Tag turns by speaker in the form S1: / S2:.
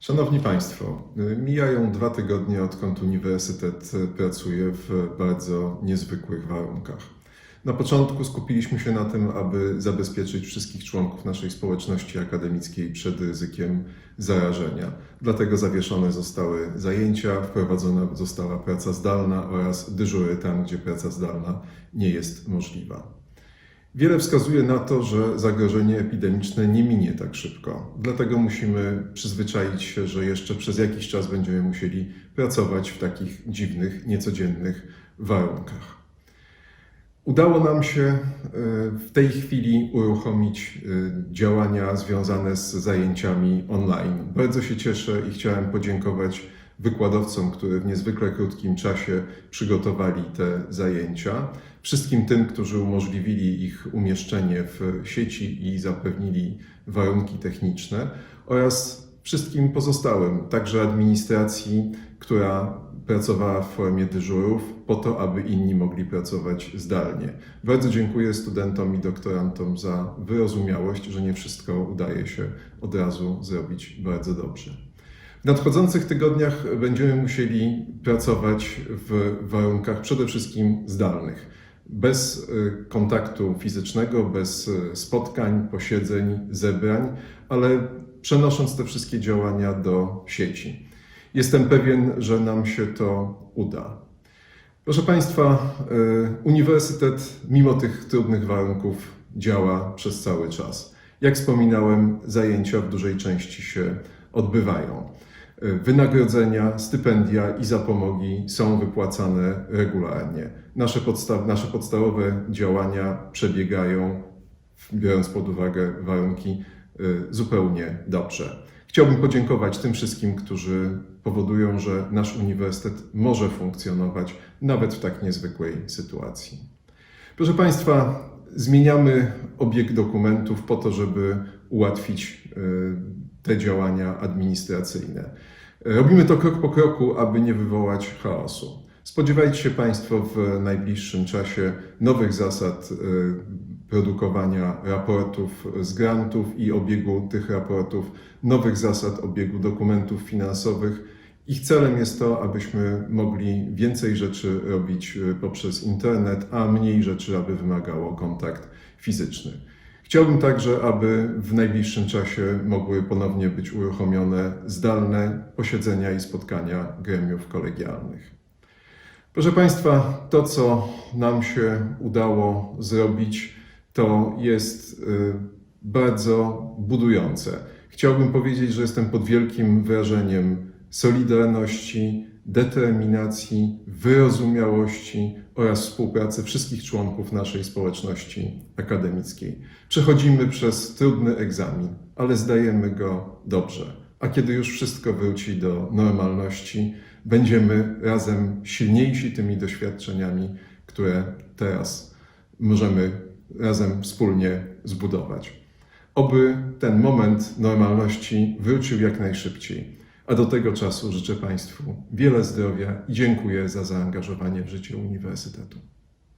S1: Szanowni Państwo, mijają dwa tygodnie, odkąd Uniwersytet pracuje w bardzo niezwykłych warunkach. Na początku skupiliśmy się na tym, aby zabezpieczyć wszystkich członków naszej społeczności akademickiej przed ryzykiem zarażenia. Dlatego zawieszone zostały zajęcia, wprowadzona została praca zdalna oraz dyżury tam, gdzie praca zdalna nie jest możliwa. Wiele wskazuje na to, że zagrożenie epidemiczne nie minie tak szybko. Dlatego musimy przyzwyczaić się, że jeszcze przez jakiś czas będziemy musieli pracować w takich dziwnych, niecodziennych warunkach. Udało nam się e, w tej chwili uruchomić e, działania związane z zajęciami online. Bardzo się cieszę i chciałem podziękować wykładowcom, którzy w niezwykle krótkim czasie przygotowali te zajęcia, wszystkim tym, którzy umożliwili ich umieszczenie w sieci i zapewnili warunki techniczne oraz wszystkim pozostałym, także administracji, która pracowała w formie dyżurów, po to, aby inni mogli pracować zdalnie. Bardzo dziękuję studentom i doktorantom za wyrozumiałość, że nie wszystko udaje się od razu zrobić bardzo dobrze. Nadchodzących tygodniach będziemy musieli pracować w warunkach przede wszystkim zdalnych, bez y, kontaktu fizycznego, bez y, spotkań, posiedzeń, zebrań, ale przenosząc te wszystkie działania do sieci. Jestem pewien, że nam się to uda. Proszę Państwa, y, Uniwersytet mimo tych trudnych warunków działa przez cały czas. Jak wspominałem, zajęcia w dużej części się odbywają. Wynagrodzenia, stypendia i zapomogi są wypłacane regularnie. Nasze, podsta- nasze podstawowe działania przebiegają, biorąc pod uwagę warunki, y, zupełnie dobrze. Chciałbym podziękować tym wszystkim, którzy powodują, że nasz uniwersytet może funkcjonować nawet w tak niezwykłej sytuacji. Proszę Państwa, zmieniamy obieg dokumentów po to, żeby ułatwić y, te działania administracyjne. Robimy to krok po kroku, aby nie wywołać chaosu. Spodziewajcie się Państwo w najbliższym czasie nowych zasad y, produkowania raportów z grantów i obiegu tych raportów, nowych zasad obiegu dokumentów finansowych. Ich celem jest to, abyśmy mogli więcej rzeczy robić y, poprzez internet, a mniej rzeczy, aby wymagało kontakt fizyczny. Chciałbym także, aby w najbliższym czasie mogły ponownie być uruchomione zdalne posiedzenia i spotkania gremiów kolegialnych. Proszę Państwa, to co nam się udało zrobić, to jest y, bardzo budujące. Chciałbym powiedzieć, że jestem pod wielkim wrażeniem solidarności, determinacji, wyrozumiałości oraz współpracy wszystkich członków naszej społeczności akademickiej. Przechodzimy przez trudny egzamin, ale zdajemy go dobrze. A kiedy już wszystko wróci do normalności, będziemy razem silniejsi tymi doświadczeniami, które teraz możemy razem wspólnie zbudować. Oby ten moment normalności wrócił jak najszybciej. A do tego czasu życzę Państwu wiele zdrowia i dziękuję za zaangażowanie w życie Uniwersytetu.